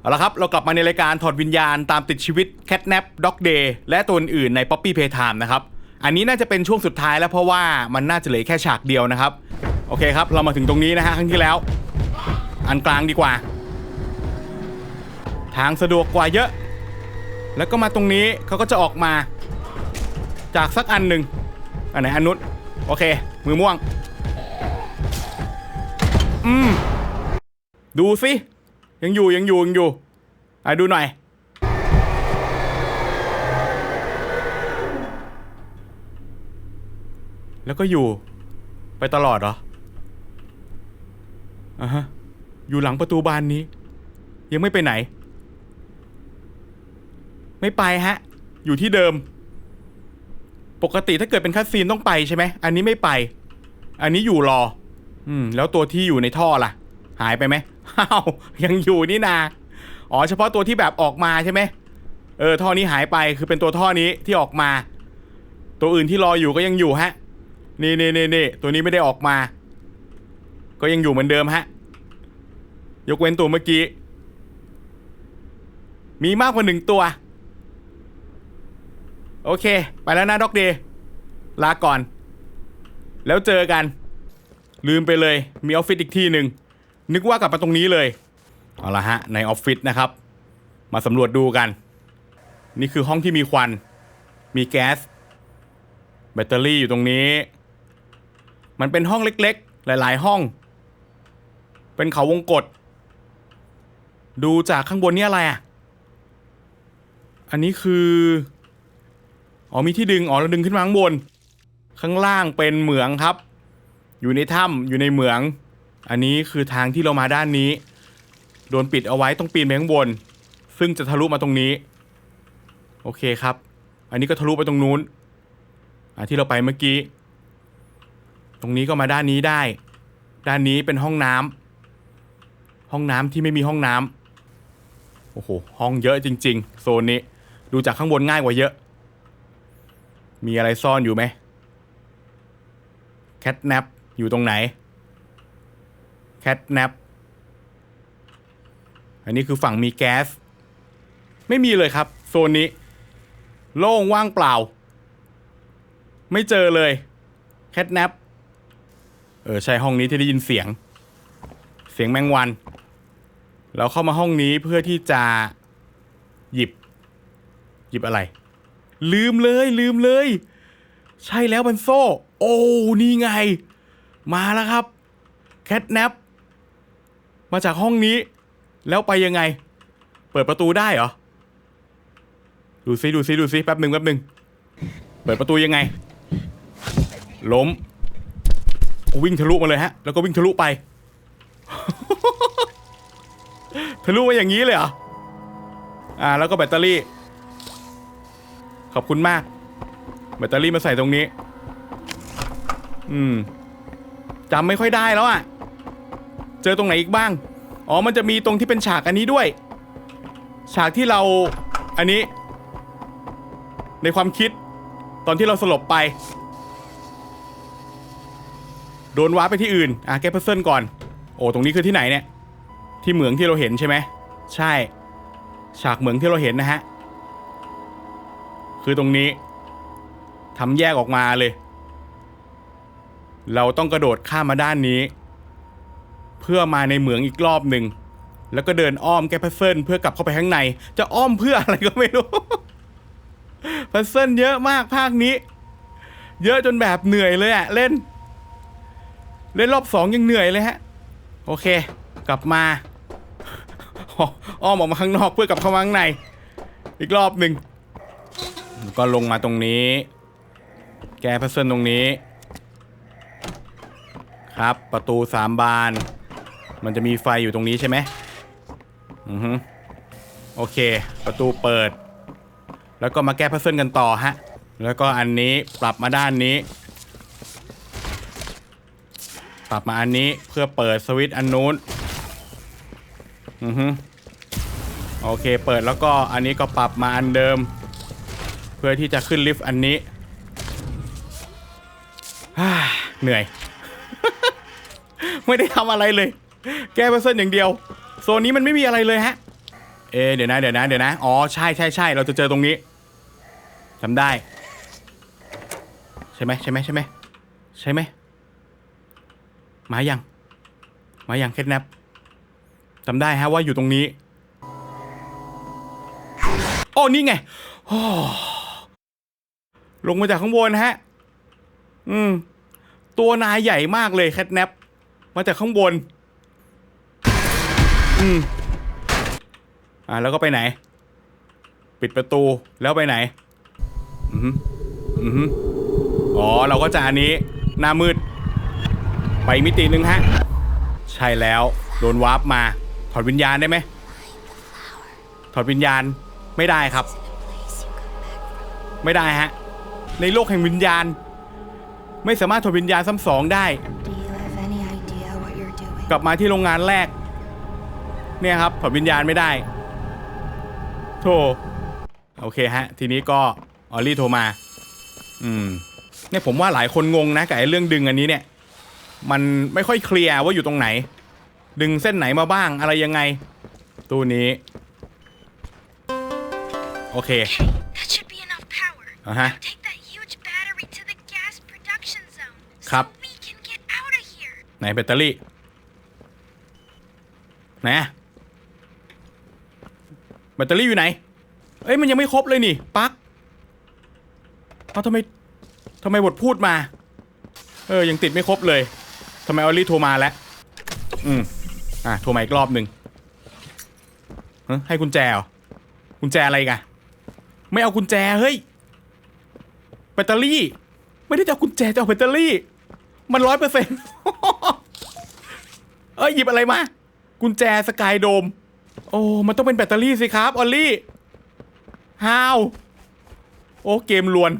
เอาละครับ เรากลับมาในรายการถอดวิญญาณตามติดชีวิต Catnap Dog Day และตัวอื่นๆใน Poppy Playtime นะครับ อันนี้น่าจะเป็นช่วงสุดท้ายแล้วเพราะว่ามันน่าจะเหลือแค่ฉากเดียวนะครับ โอเคครับ เรามาถึงตรงนี้นะฮะครั้งที่แล้ว อันกลางดีกว่า ทางสะดวกกว่าเยอะ แล้วก็มาตรงนี้เขาก็จะออกมา จากสักอันหนึ่งอันไหนอันนุษโอเค มือม่วง อืม ดูสิ ยังอยู่ยังอยู่ยังอยู่อะดูหน่อย แล้วก็อยู่ ไปตลอดเหรออะฮะอยู่หลังประตูบานนี้ ยังไม่ไปไหน ไม่ไปฮะ อยู่ที่เดิม ปกติถ้าเกิดเป็นคัสซีนต้องไปใช่ไหมอันนี้ไม่ไป อันนี้อยู่รอ อืม แล้วตัวที่อยู่ในท่อล่ะ หายไปไหมอ้าวยังอยู่นี่นาอ๋อเฉพาะตัวที่แบบออกมาใช่ไหมเออท่อนี้หายไปคือเป็นตัวท่อนี้ที่ออกมา ตัวอื่นที่รออยู่ก็ยังอยู่ฮะนี่นี่นี่นี่ตัวนี้ไม่ได้ออกมา ก็ยังอยู่เหมือนเดิมฮะยกเว้นตัวเมื่อกี้ มีมากกว่าหนึ่งตัว โอเค ไปแล้วนะด็อกเดย์ลาก่อน แล้วเจอกัน ลืมไปเลยมีออฟฟิศอีกที่หนึ่ง นึกว่ากลับมาตรงนี้เลย เอาละฮะ ในออฟฟิศนะครับ มาสำรวจดูกัน นี่คือห้องที่มีควัน มีแก๊ส แบตเตอรี่อยู่ตรงนี้ มันเป็นห้องเล็กๆ หลาย ๆ ห้อง เป็นเขาวงกฏดูจากข้างบนนี่อะไรอะ อันนี้คือ อ๋อมีที่ดึง อ๋อเราดึงขึ้นมาข้างบน ข้างล่างเป็นเหมืองครับ อยู่ในถ้ำอยู่ในเหมือง อันนี้คือทางที่เรามาด้านนี้ โดนปิดเอาไว้ต้องปีนไปข้างบน ซึ่งจะทะลุมาตรงนี้ โอเคครับ อันนี้ก็ทะลุไปตรงนู้นอะที่เราไปเมื่อกี้ ตรงนี้ก็มาด้านนี้ได้ ด้านนี้เป็นห้องน้ำห้องน้ำที่ไม่มีห้องน้ำโอ้โหห้องเยอะจริง ๆ โซนนี้ดูจากข้างบนง่ายกว่าเยอะ มีอะไรซ่อนอยู่ไหมแคทแนปอยู่ตรงไหน แคทแนปอันนี้คือฝั่งมีแก๊ส ไม่มีเลยครับ โซนนี้ โล่งว่างเปล่า ไม่เจอเลยแคทแนปเออใช่ห้องนี้ที่ได้ยินเสียง เสียงแมงวัน เราเข้ามาห้องนี้เพื่อที่จะหยิบ หยิบอะไร ลืมเลยลืมเลย ใช่แล้วมันโซ่ โอ้ นี่ไง มาแล้วครับแคทแนป มาจากห้องนี้ แล้วไปยังไง เปิดประตูได้เหรอ ดูซิดูซิดูซิแป๊บหนึ่งแป๊บหนึ่งเปิดประตูยังไง ล้ม วิ่งทะลุมาเลยฮะ แล้วก็วิ่งทะลุไป ทะลุมาอย่างนี้เลยเหรอ อ่า แล้วก็แบตเตอรี่ ขอบคุณมาก แบตเตอรี่มาใส่ตรงนี้ อืมจำไม่ค่อยได้แล้วอะ่ะ เจอตรงไหนอีกบ้าง อ๋อ มันจะมีตรงที่เป็นฉากอันนี้ด้วย ฉากที่เราอันนี้ ในความคิด ตอนที่เราสลบไป โดนว้าไปที่อื่น อะแกปเปอร์เซิลก่อน โอ้ ตรงนี้คือที่ไหนเนี่ย ที่เหมืองที่เราเห็นใช่ไหม ใช่ ฉากเหมืองที่เราเห็นนะฮะ คือตรงนี้ทำแยกออกมาเลย เราต้องกระโดดข้ามมาด้านนี้ เพื่อมาในเหมืองอีกรอบหนึ่งแล้วก็เดินอ้อมแกปพัซเซิลเพื่อกลับเข้าไปข้างใน จะอ้อมเพื่ออะไรก็ไม่รู้พัซเซิลเยอะมากภาคนี้ เยอะจนแบบเหนื่อยเลยอะเล่น เล่นรอบสองยังเหนื่อยเลยฮะ โอเค กลับมาอ้อมออกมาข้างนอกเพื่อกลับเข้ามาข้างใน อีกรอบหนึ่งก็ลงมาตรงนี้ แกพัซเซิลตรงนี้ ครับประตูสามบาน มันจะมีไฟอยู่ตรงนี้ใช่ไหมอือฮึโอเค ประตูเปิด แล้วก็มาแก้พัซเซิลกันต่อฮะ แล้วก็อันนี้ปรับมาด้านนี้ ปรับมาอันนี้เพื่อเปิดสวิตช์อันนู้น อือฮึโอเค เปิดแล้วก็อันนี้ก็ปรับมาอันเดิม เพื่อที่จะขึ้นลิฟต์อันนี้ฮ่าเหนื่อย ไม่ได้ทำอะไรเลย แก้เพัซเซิลอย่างเดียว โซนนี้มันไม่มีอะไรเลยฮะ เอเดี๋ยวนะเดี๋ยวนะเดี๋ยวนะ อ๋อใช่ใช่ใช่เราจะเจอตรงนี้จำได้ ใช่ไหมใช่ไหมใช่ไหมใช่ไหมมายัง มายังแคทแนปจำได้ฮะว่าอยู่ตรงนี้โอ้นี่ไงลงมาจากข้างบนฮะ อืม ตัวนายใหญ่มากเลยแคทแนปมาจากข้างบน อืม อ่าแล้วก็ไปไหน ปิดประตูแล้วไปไหน อือหืออือหืออ๋อ เราก็จะอันนี้ หน้ามืด ไปมิติหนึ่งฮะ ใช่แล้ว โดนวาร์ปมา ถอดวิญญาณได้ไหม ถอดวิญญาณไม่ได้ครับ ไม่ได้ฮะ ในโลกแห่งวิญญาณ ไม่สามารถถอดวิญญาณซ้ำสองได้ กลับมาที่โรงงานแรก เนี่ยครับถอดวิญญาณไม่ได้โทรโอเคฮะ ทีนี้ก็ออลลี่โทรมา อืม เนี่ยผมว่าหลายคนงงนะกับไอ้เรื่องดึงอันนี้เนี่ย มันไม่ค่อยเคลียร์ว่าอยู่ตรงไหน ดึงเส้นไหนมาบ้างอะไรยังไง ตู้นี้ โอเค Okay, that should be enough power. Uh-huh. Now take that huge battery to the gas production zone so ครับ. we can get out of here. ไหนแบตเตอรี่ ไหนอะ แบตเตอรี่อยู่ไหน เอ้ยมันยังไม่ครบเลยนี่ปลั๊กเอาทำไมทำไมบทพูดมา เออยังติดไม่ครบเลยทำไมออลลี่โทรมาแล้วอืมอะโทรมาอีกรอบหนึ่งฮะให้กุญแจเหรอกุญแจอะไรกันไม่เอากุญแจเฮ้ยแบตเตอรี่ ไม่ได้จะเอากุญแจจะเอาแบตเตอรี่ มันร้อยเปอร์เซ็นต์เอ้ยหยิบอะไรมา กุญแจสกายโดม โอ้ มันต้องเป็นแบตเตอรี่สิครับ ออลลี่ฮาวโอ้เกมลวน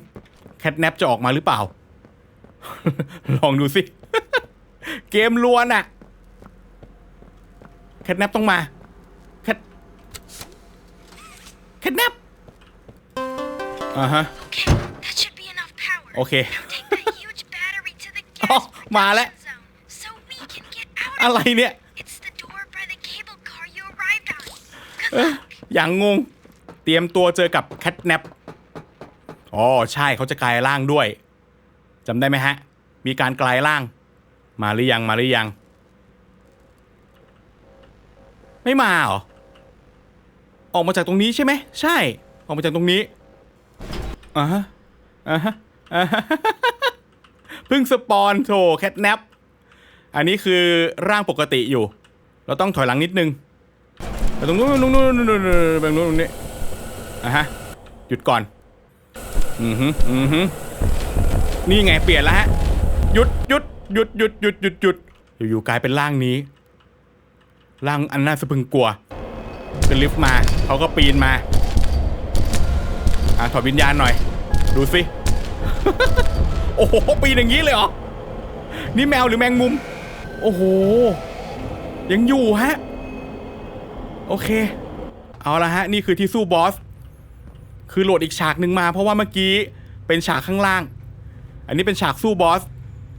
แคทแนปจะออกมาหรือเปล่า ลองดูสิ เกมลวนอะแคทแนปต้องมาแคทแคทแนปอ่าฮะ Okay, that should be enough power. โอเค Now take that huge battery to the gas อ๋อมาแล้ว production zone so we can get out อะ of ไร here. เนี่ย อย่างงง เตรียมตัวเจอกับแคทแนปอ๋อใช่เขาจะกลายร่างด้วยจำได้ไหมฮะ มีการกลายร่าง มาหรือยังมาหรือยัง ไม่มาเหรอ ออกมาจากตรงนี้ใช่ไหม ใช่ ออกมาจากตรงนี้อ่าฮะอ่าฮะอ่าฮะเพิ่งสปอนโถแคทแนปอันนี้คือร่างปกติอยู่ เราต้องถอยหลังนิดนึง ไปตรงนู้นตรงนู้นตรงนู้นไปตรงนู้นตรงนี้อะฮะหยุดก่อนอือฮึอือฮึนี่ไงเปลี่ยนแล้วฮะหยุดหยุดหยุดหยุดหยุดหยุดหยุดอยู่ๆกลายเป็นร่างนี้ร่างอันน่าสะพึงกลัวขึ้นลิฟต์มาเขาก็ปีนมาอะถอดวิญญาณหน่อย ดูสิโอ้โหปีนอย่างนี้เลยเหรอนี่แมวหรือแมงมุม โอ้โหยังอยู่ฮะ โอเค เอาละฮะ นี่คือที่สู้บอส คือโหลดอีกฉากหนึ่งมา เพราะว่าเมื่อกี้เป็นฉากข้างล่าง อันนี้เป็นฉากสู้บอส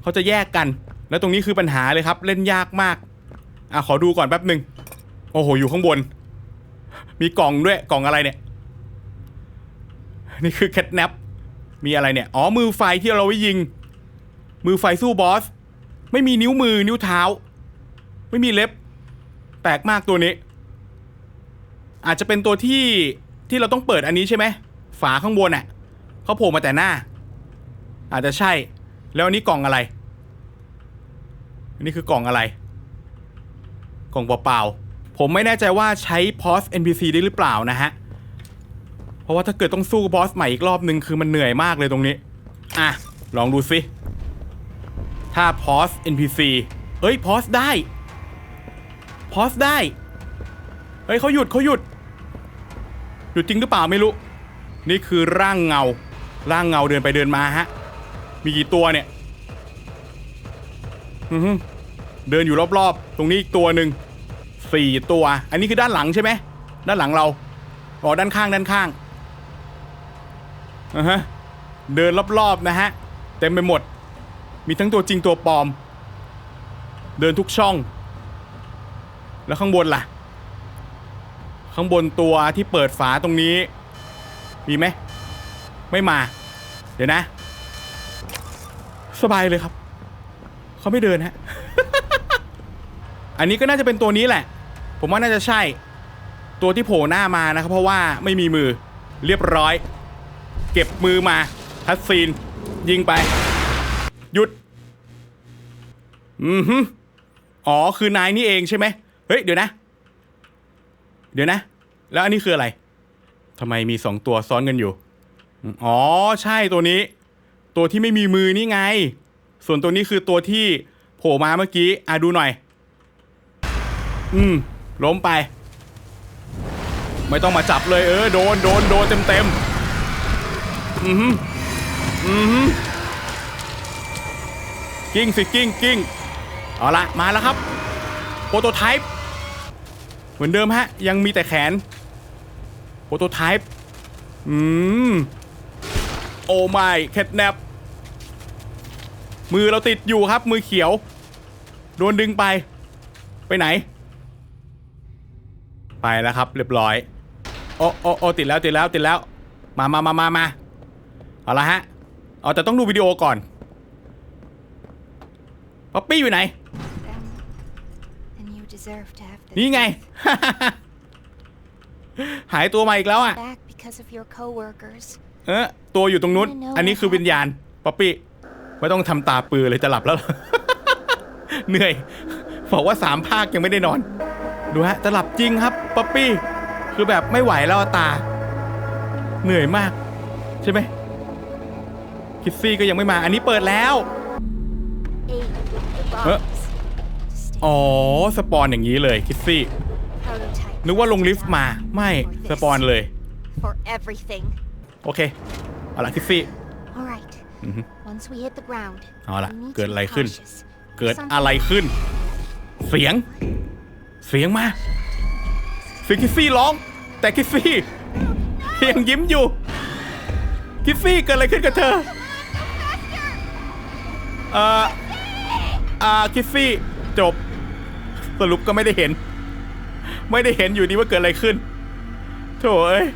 เขาจะแยกกัน แล้วตรงนี้คือปัญหาเลยครับ เล่นยากมาก อะขอดูก่อนแป๊บหนึ่งโอ้โห อยู่ข้างบน มีกล่องด้วย กล่องอะไรเนี่ย นี่คือแคทแนปมีอะไรเนี่ย อ๋อ มือไฟที่เราไว้ยิง มือไฟสู้บอส ไม่มีนิ้วมือ นิ้วเท้า ไม่มีเล็บ แปลกมากตัวนี้ อาจจะเป็นตัวที่ที่เราต้องเปิดอันนี้ใช่ไหมฝาข้างบนอะเขาโผล่มาแต่หน้า อาจจะใช่ แล้วอันนี้กล่องอะไรอันนี้คือกล่องอะไร กล่องเปล่าๆผมไม่แน่ใจว่าใช้พอส NPC ได้หรือเปล่านะฮะเพราะว่าถ้าเกิดต้องสู้บอสใหม่อีกรอบนึงคือมันเหนื่อยมากเลยตรงนี้ อะ ลองดูสิ ถ้าพอส NPC เอ้ยพอสได้พอสได้ ฮ้ยเขาหยุดเขาหยุด หยุดจริงหรือเปล่าไม่รู้ นี่คือร่างเงา ร่างเงาเดินไปเดินมาฮะ มีกี่ตัวเนี่ยอือเดินอยู่รอบๆ ตรงนี้อีกตัวหนึ่งสี่ตัว อันนี้คือด้านหลังใช่ไหม ด้านหลังเรา อ๋อ ด้านข้างด้านข้างอ่าฮะ เดินรอบๆนะฮะ เต็มไปหมด มีทั้งตัวจริงตัวปลอม เดินทุกช่อง แล้วข้างบนล่ะ ข้างบนตัวที่เปิดฝาตรงนี้ มีไหม ไม่มา เดี๋ยวนะ สบายเลยครับ เขาไม่เดินฮะ อันนี้ก็น่าจะเป็นตัวนี้แหละ ผมว่าน่าจะใช่ ตัวที่โผล่หน้ามานะครับ เพราะว่าไม่มีมือเรียบร้อย เก็บมือมาทัดซีน ยิงไป หยุด อือฮึอ๋อคือนายนี่เองใช่ไหมเฮ้ย เดี๋ยวนะ เดี๋ยวนะ แล้วอันนี้คืออะไรทำไมมีสองตัวซ้อนกันอยู่ อ๋อ ใช่ตัวนี้ ตัวที่ไม่มีมือนี่ไง ส่วนตัวนี้คือตัวที่โผล่มาเมื่อกี้ อะดูหน่อย อืม ล้มไป ไม่ต้องมาจับเลยเออ โดน โดน โดนเต็มเต็มอือฮึอือฮึกิ้งสิกิ้งกิ้งเอาละมาแล้วครับ โปรโตไทป์ มือนเดิมฮะ ยังมีแต่แขนโปรโตไทป์อืม โอ้ไม่แคทแนปมือเราติดอยู่ครับ มือเขียว โดนดึงไป ไปไหน ไปแล้วครับ เรียบร้อย โอ้โอ้โอ้ติดแล้วติดแล้วติดแล้ว มามามามามาเอาละฮะเอาแต่ต้องดูวิดีโอก่อนป๊อปปี้อยู่ไหน Then, you deserve to have นี่ไง หายตัวมาอีกแล้วอะ back because of your coworkers. เออตัวอยู่ตรงนู้น อันนี้คือวิญญาณ ป๊อปปี้ ไม่ต้องทำตาปือเลยจะหลับแล้ว เหนื่อย บอกว่าสามภาคยังไม่ได้นอน ดูฮะ จะหลับจริงครับ ป๊อปปี้ คือแบบไม่ไหวแล้วอะตา เหนื่อยมาก ใช่ไหม คิสซี่ก็ยังไม่มา อันนี้เปิดแล้ว Eight Huh? bombs. Stay อ๋ อ สปอนอย่างนี้เลยคิสซี่ prototype. นึกว่าลงลิฟต์มาไม่ For ส this. ปอนเลย For everything. โอเค เอาละคิสซี่ All right. Mhm. Once we hit the ground, เอาล่ะ we need เกิด to อะไร be ขึ้น cautious. เกิด Something อะไรขึ้น เสียง เสียงมาเสียงคิฟฟี่ร้อง แต่คิฟฟี่ยังยิ้มอยู่คิฟฟี่เกิดอะไรขึ้นกับเธอ เอ่ออ่าคิฟฟี่จบ สรุปก็ไม่ได้เห็น ไม่ได้เห็นอยู่ดีว่าเกิดอะไรขึ้น โถเอ้ย